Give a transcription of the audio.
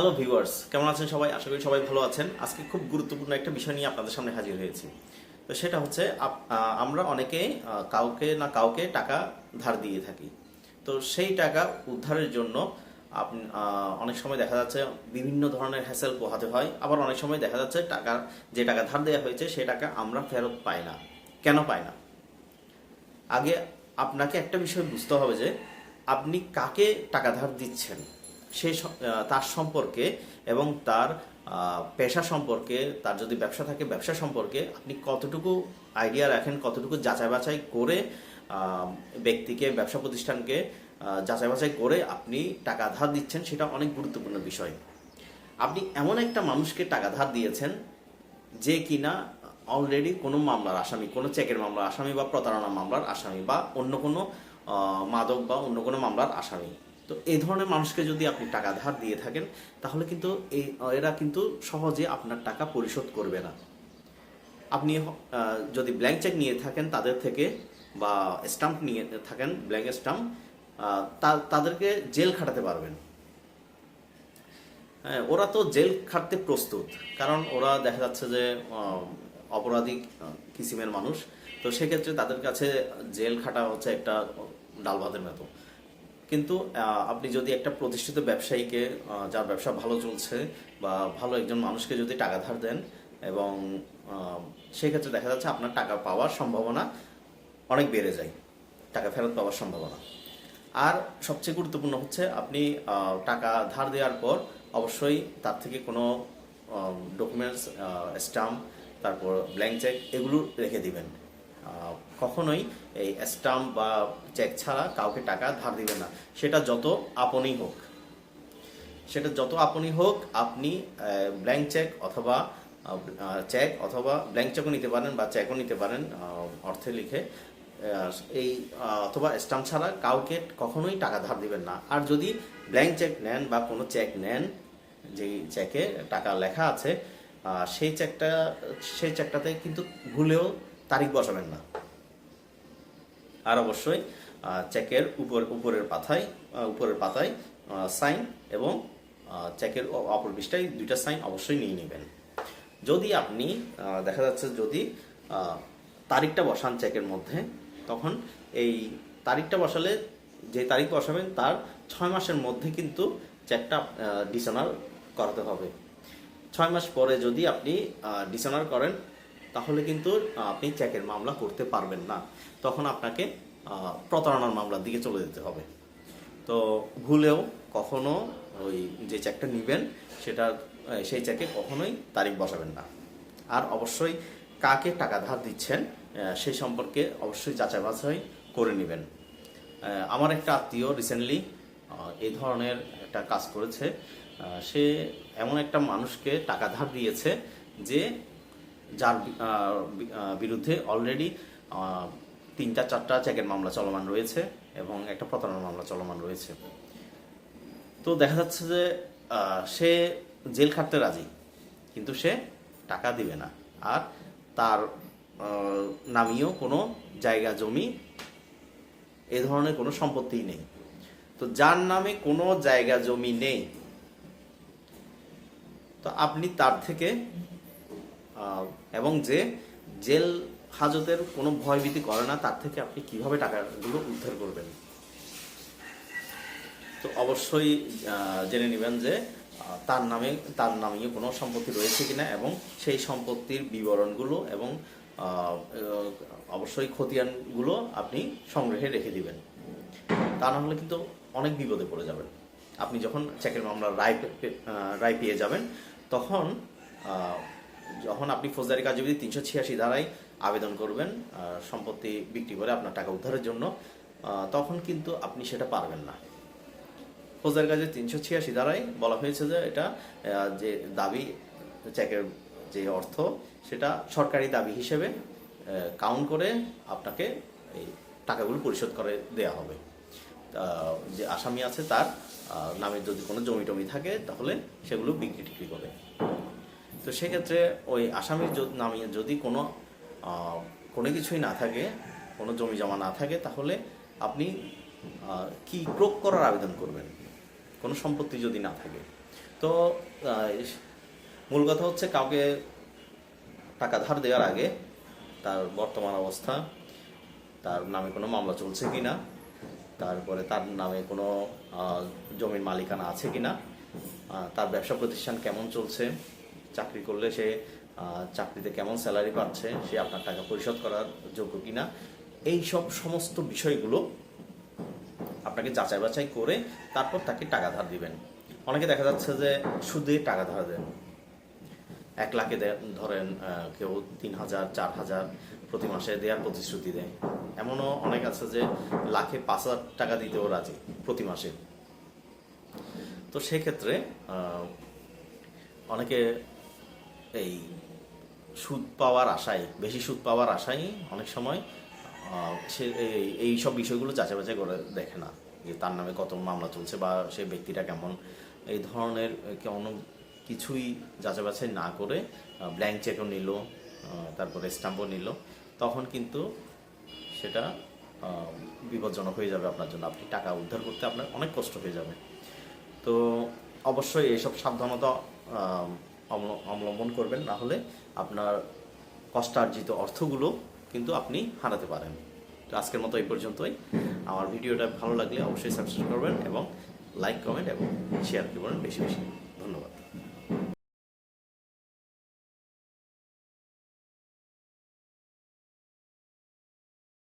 Hello viewers কেমন আছেন সবাই? আশা করি সবাই ভালো আছেন। আজকে খুব গুরুত্বপূর্ণ একটা বিষয় নিয়ে আপনাদের সামনে হাজির হয়েছি। তো সেটা হচ্ছে আমরা অনেকেই আহ, কাউকে না কাউকে টাকা ধার দিয়ে থাকি। তো সেই টাকা উদ্ধারের জন্য অনেক সময় দেখা যাচ্ছে বিভিন্ন ধরনের হ্যাসেল পোহাতে হয়। আবার অনেক সময় দেখা যাচ্ছে টাকা যে টাকা ধার দেওয়া হয়েছে সেই টাকা আমরা ফেরত পাই না। কেন পাই না? আগে আপনাকে একটা বিষয় বুঝতে হবে যে আপনি কাকে টাকা ধার দিচ্ছেন? স- তার সম্পর্কে এবং তার পেশা সম্পর্কে, তার যদি ব্যবসা থাকে, ব্যবসা সম্পর্কে আপনি কতটুকু আইডিয়া রাখেন, কতটুকু যাচাই বাছাই করে ব্যক্তিকে, ব্যবসা প্রতিষ্ঠানকে যাচাই বাছাই করে আপনি টাকা ধার দিচ্ছেন, সেটা অনেক গুরুত্বপূর্ণ বিষয়। আপনি এমন একটা মানুষকে টাকা ধার দিয়েছেন যে কিনা অলরেডি কোনো মামলার আসামি, কোনো চেকের মামলার আসামি বা প্রতারণা মামলার আসামি বা অন্য কোনো মাদক বা অন্য কোনো মামলার আসামি। তো এই ধরনের মানুষকে যদি আপনি টাকা ধার দিয়ে থাকেন, তাহলে কিন্তু এই এরা কিন্তু সহজে আপনার টাকা পরিশোধ করবে না। আপনি যদি ব্ল্যাঙ্ক চেক নিয়ে থাকেন তাদের থেকে বা স্টাম্প নিয়ে থাকেন ব্ল্যাঙ্ক স্টাম্প তাদেরকে জেল খাটাতে পারবেন। হ্যাঁ ওরা তো জেল খাটতে প্রস্তুত, কারণ ওরা দেখা যাচ্ছে যে অপরাধী কিসিমের মানুষ। তো সেক্ষেত্রে তাদের কাছে জেল খাটা হচ্ছে একটা ডাল ভাতের মতো। কিন্তু আপনি যদি একটা প্রতিষ্ঠিত ব্যবসায়ীকে যার ব্যবসা ভালো চলছে বা ভালো একজন মানুষকে যদি টাকা ধার দেন এবং সেক্ষেত্রে দেখা যাচ্ছে আপনার টাকা পাওয়ার সম্ভাবনা অনেক বেড়ে যায়। টাকা ফেরত পাওয়ার সম্ভাবনা। আর সবচেয়ে গুরুত্বপূর্ণ হচ্ছে আপনি টাকা ধার দেওয়ার পর অবশ্যই তার থেকে কোনো ডকুমেন্টস স্টাম্প তারপর ব্ল্যাঙ্ক চেক এগুলো রেখে দিবেন। কখনোই এই স্টাম্প বা চেক ছাড়া কাউকে টাকা ধার দিবেন না। সেটা যত আপনই হোক। সেটা যত আপনি হোক, আপনি ব্ল্যাঙ্ক চেক অথবা চেক অথবা ব্ল্যাঙ্ক চেকও নিতে পারেন বা চেকও নিতে পারেন অর্থে লিখে। এই অথবা স্টাম্প ছাড়া কাউকে কখনোই টাকা ধার দিবেন না। আর যদি ব্ল্যাঙ্ক চেক নেন বা কোনো চেক নেন, যেই চেকে টাকা লেখা আছে সেই চেকটা সেই চেকটাতে কিন্তু ভুলেও তারিখ বসাবেন না। আর অবশ্যই চেকের উপর, উপরের পাতায় উপরের পাতায় সাইন এবং চেকের অপর পৃষ্ঠায় দুইটা সাইন অবশ্যই নিয়ে নেবেন। যদি আপনি দেখা যাচ্ছে যদি তারিখটা বসান চেকের মধ্যে, তখন এই তারিখটা বসালে যে তারিখ বসাবেন তার ছয় মাসের মধ্যে কিন্তু চেকটা ডিসনার করাতে হবে। ছয় মাস পরে যদি আপনি ডিসনার করেন তাহলে কিন্তু আপনি চেকের মামলা করতে পারবেন না। তখন আপনাকে প্রতারণার মামলার দিকে চলে যেতে হবে। তো ভুলেও কখনো ওই যে চেকটা নেবেন, সেটা সেই চেকে কখনোই তারিখ বসাবেন না। আর অবশ্যই কাকে টাকা ধার দিচ্ছেন সেই সম্পর্কে অবশ্যই যাচাই বাছাই করে নেবেন। আমার একটা আত্মীয় রিসেন্টলি এই ধরনের একটা কাজ করেছে। সে এমন একটা মানুষকে টাকা ধার দিয়েছে যে যার বিরুদ্ধে অলরেডি তিনটা, চারটা চেকের মামলা চলমান রয়েছে এবং একটা প্রতারণা মামলা চলমান রয়েছে। তো দেখা যাচ্ছে যে সে জেল খাটতে রাজি, কিন্তু সে টাকা দিবে না। আর তার নামীয় কোনো জায়গা, জমি এ ধরনের কোনো সম্পত্তি নেই। তো যার নামে কোনো জায়গা, জমি নেই, তো আপনি তার থেকে এবং যে জেল হাজতের কোনো ভয়ভীতি করে না, তার থেকে আপনি কীভাবে টাকাগুলো উদ্ধার করবেন? তো অবশ্যই জেনে নেবেন যে তার নামে তার নামে কোনো সম্পত্তি রয়েছে কিনা এবং সেই সম্পত্তির বিবরণগুলো এবং অবশ্যই খতিয়ানগুলো আপনি সংগ্রহে রেখে দিবেন। তা না হলে কিন্তু অনেক বিপদে পড়ে যাবেন। আপনি যখন চেকের মামলার রায় রায় পেয়ে যাবেন, তখন যখন আপনি ফৌজদারি কার্যবিধি তিনশো ছিয়াশি ধারায় আবেদন করবেন সম্পত্তি বিক্রি করে আপনার টাকা উদ্ধারের জন্য তখন কিন্তু আপনি সেটা পারবেন না। ফৌজদারি কাজে তিনশো ছিয়াশি ধারায় বলা হয়েছে যে এটা যে দাবি, চেকের যে অর্থ, সেটা সরকারি দাবি হিসেবে কাউন্ট করে আপনাকে এই টাকাগুলো পরিশোধ করে দেয়া হবে। যে আসামি আছে তার নামে যদি কোনো জমি টমি থাকে, তাহলে সেগুলো বিক্রি টিক্রি করে। তো সেক্ষেত্রে ওই আসামির য- নামে যদি কোনো কোনো কিছুই না থাকে, কোনো জমি জমা না থাকে, তাহলে আপনি কি ক্রোক করার আবেদন করবেন? কোনো সম্পত্তি যদি না থাকে। তো মূল কথা হচ্ছে কাউকে টাকা ধার দেওয়ার আগে তার বর্তমান অবস্থা, তার নামে কোনো মামলা চলছে কি না তারপরে তার নামে কোনো জমির মালিকানা আছে কি না তার ব্যবসা প্রতিষ্ঠান কেমন চলছে চাকরি করলে সে চাকরিতে কেমন স্যালারি পাচ্ছে, সে আপনার টাকা পরিশোধ করার যোগ্য কিনা এই সব সমস্ত বিষয়গুলো আপনাকে যাচাই বাছাই করে তারপর তাকে টাকা ধার দিবেন। অনেকে দেখা যাচ্ছে যে সুদে টাকা ধার দেন। এক লাখে ধরেন কেউ তিন হাজার, চার হাজার প্রতি মাসে দেওয়ার প্রতিশ্রুতি দেয়। এমনও অনেক আছে যে লাখে পাঁচ হাজার টাকা দিতেও রাজি প্রতি মাসে। তো সেক্ষেত্রে অনেকে এই সুদ পাওয়ার আশায়, বেশি সুদ পাওয়ার আশায় অনেক সময় সে এই- সব বিষয়গুলো যাচাই বাছাই করে দেখে না যে তার নামে কত মামলা চলছে বা সেই ব্যক্তিটা কেমন। এই ধরনের কোনো কিছুই যাচাই বাছাই না করে ব্ল্যাঙ্ক চেকও নিল তারপরে স্টাম্পও নিল। তখন কিন্তু সেটা বিপজ্জনক হয়ে যাবে আপনার জন্য। আপনি টাকা উদ্ধার করতে আপনার অনেক কষ্ট হয়ে যাবে। তো অবশ্যই এইসব সাবধানতা অবলম্বন করবেন, না হলে আপনার কষ্টার্জিত অর্থগুলো কিন্তু আপনি হারাতে পারেন। তো আজকের মতো এই পর্যন্তই। আমার ভিডিওটা ভালো লাগলে অবশ্যই সাবস্ক্রাইব করবেন এবং লাইক কমেন্ট এবং শেয়ার করবেন বেশি বেশি। ধন্যবাদ।